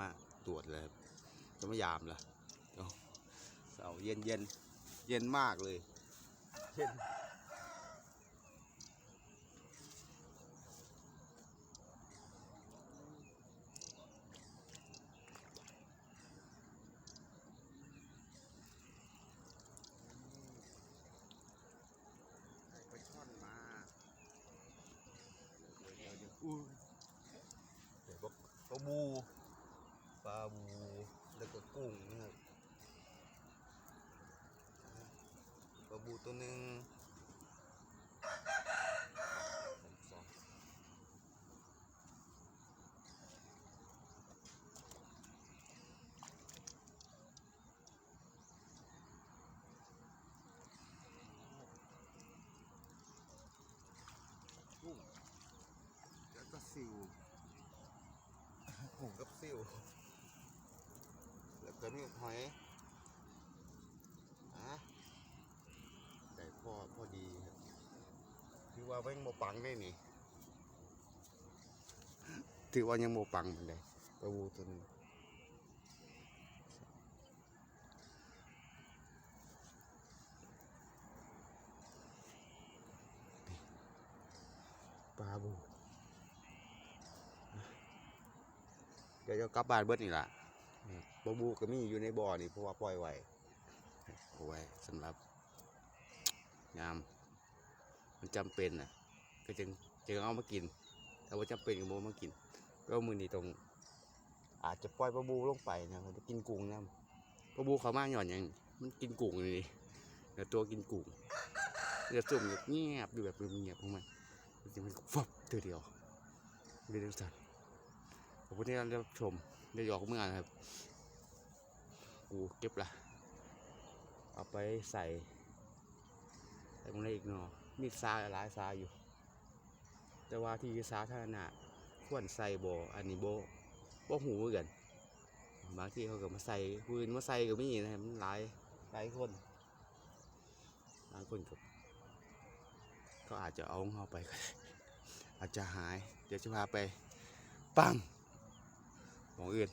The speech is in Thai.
มาตรวจเลยจะไม่ยามละเอาเสาเย็นเย็นเย็นมากเลยเย็นไปช่อนมาเดี๋ยวเดี๋ยวเดี๋ยวอุ้ยเดี๋ยวบอกป ลาบูปลาบูแล้วก็กุ้งนะครับปลาบูตัวหนึ่งสองกุ้งแล้วก็ซิวกุ้งกับซิวแล้วก็ นี่หอยอะแต่พอพอดีครับถือว่าแม่งโมปังได้นี่ถือว่ายังโมปังเหมือนเลยปลาบูตัวหนึงปลาบูเดี๋ยวจะกลับบ้านเบิดนี่ล่ะ นี่ปลาบูก็มีอยู่ในบ่อนี่เพราะว่าปล่อยไว้เอาไว้สำหรับยาม มันจำเป็นน่ะก็จึงจึงเอามากินถ้าว่าจำเป็นก็บ่มากิน ก็มือนี้ตรง อาจจะปล่อยปลาบูลงไปนะมันจะกินกุ้งนะปลาบูเขามาหย่อนอย่างมันกินกุ้งนี่เดี๋ยวตัวกินกุ้งเดี๋ยวจุ่มเงียบอยู่แบบเงียบของมันมันจะมันฟับเดียวเดียวเดียวสั่นขอบคุณที่รับชมได้ยอกเมื่อนะครับ กูเก็บละเอาไปใส่ใส่ตรงนี้อีกเนาะมีซาหลายซาอยู่ แต่ว่าที่สาธารณะควรใส่โบอันนี้โบโบหูเหมือนกันบางที่เขาก็มาใส่ปืนมาใส่ก็มีนะครับมันหลายหลายคนบางคนก็ก็อาจจะเอาของเขาไปก็ได้อาจจะหาย เดี๋ยวจะพาไป ปังของอื่น